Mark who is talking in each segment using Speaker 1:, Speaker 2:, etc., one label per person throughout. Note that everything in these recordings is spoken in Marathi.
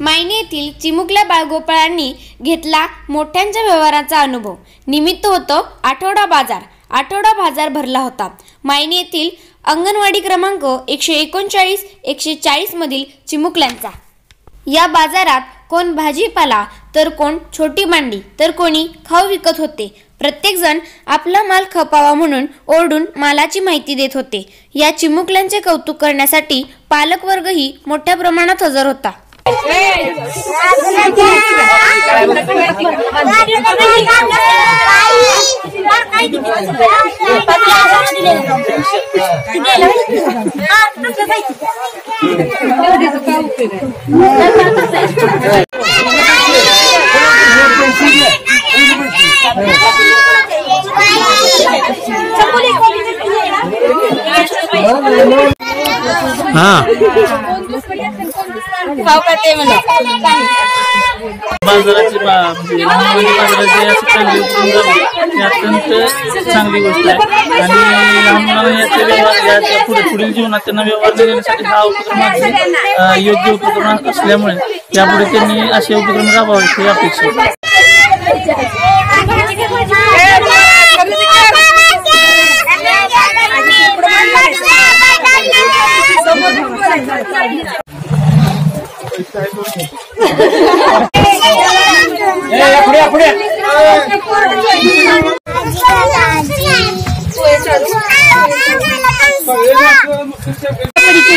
Speaker 1: मायनेतील चिमुकल्या बाळगोपाळांनी घेतला मोठ्यांच्या व्यवहाराचा अनुभव. निमित्त होतो आठवडा बाजार. आठवडा बाजार भरला होता. मायनेतील अंगणवाडी क्रमांक एकशे एकोणचाळीस एकशे चाळीसमधील चिमुकल्यांचा. या बाजारात कोण भाजीपाला तर कोण छोटी मांडी तर कोणी खाऊ विकत होते. प्रत्येकजण आपला माल खपावा म्हणून ओरडून मालाची माहिती देत होते. या चिमुकल्यांचे कौतुक करण्यासाठी पालकवर्गही मोठ्या प्रमाणात हजर होता.
Speaker 2: हा.
Speaker 3: बाजाराची म्हणजे बाजाराची अशी चांगली ही अत्यंत चांगली गोष्ट आहे. आणि लहान मुलांना याचे व्यवहार याच्यापुढे पुढील जीवनात त्यांना व्यवहार देण्यासाठी हा उपक्रम योग्य उपक्रम असल्यामुळे यापुढे त्यांनी असे उपक्रम राबवावे ही अपेक्षा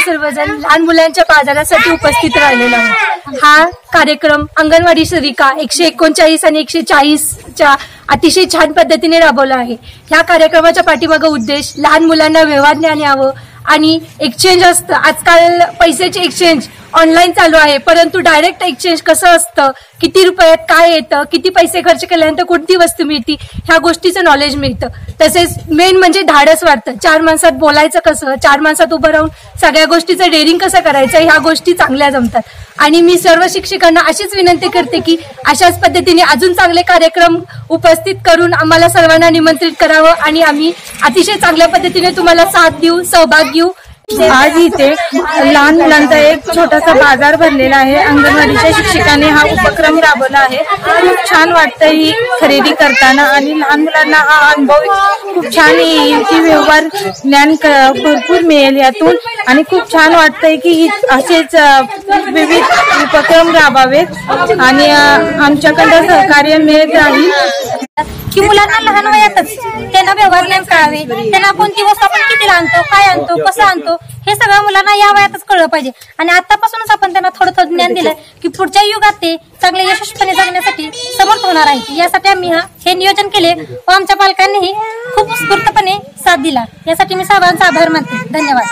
Speaker 4: सर्वजण लहान मुलांच्या बाजारासाठी उपस्थित राहिलेला आहे हा कार्यक्रम अंगणवाडी सेविका एकशे एकोणचाळीस आणि एकशे चाळीसच्या अतिशय छान पद्धतीने राबवला आहे. ह्या कार्यक्रमाच्या पाठीमागं उद्देश लहान मुलांना व्यवहार ज्ञान यावं आणि एक्सचेंज असतं. आजकाल पैशाचे एक्सचेंज ऑनलाईन चालू आहे. परंतु डायरेक्ट एक्सचेंज कसं असतं? किती रुपयात काय येतं? किती पैसे खर्च केल्यानंतर कोणती वस्तू मिळते? ह्या गोष्टीचं नॉलेज मिळतं. तसेच मेन म्हणजे धाडस वाटतं चार माणसात बोलायचं कसं? चार माणसात उभं राहून सगळ्या गोष्टीचं डेअरिंग कसं करायचं? ह्या गोष्टी चांगल्या जमतात. आणि मी सर्व शिक्षकांना अशीच विनंती करते की अशाच पद्धतीने अजून चांगले कार्यक्रम उपस्थित करून आम्हाला सर्वांना निमंत्रित करावं आणि आम्ही अतिशय चांगल्या पद्धतीने तुम्हाला साथ देऊ सहभाग घेऊ.
Speaker 5: आज इथे लहान मुलांचा एक छोटासा बाजार भरलेला आहे. अंगणवाडीच्या शिक्षकाने हा उपक्रम राबवला आहे. खूप छान वाटतं ही खरेदी करताना आणि लहान मुलांना हा अनुभव खूप छान येईल. की व्यवहार ज्ञान क- भरपूर मिळेल यातून. आणि खूप छान वाटतंय की असेच विविध उपक्रम राबावेत. आणि आमच्याकडं सहकार्य मिळत राहील.
Speaker 4: की मुलांना लहान वयातच त्यांना व्यवहार ज्ञान कळावे. त्यांना कोणती वस्तू आपण कितीला आणतो काय आणतो कसं आणतो हे सगळं मुलांना या वयातच कळलं पाहिजे. आणि आतापासूनच आपण त्यांना थोडं थोडं ज्ञान दिलं की पुढच्या युगात ते चांगले यशस्वीपणे जगण्यासाठी समर्थ होणार आहेत. यासाठी आम्ही हा हे नियोजन केले व आमच्या पालकांनीही खूप उत्स्फूर्तपणे साथ दिला. यासाठी मी सर्वांचा आभार मानते. धन्यवाद.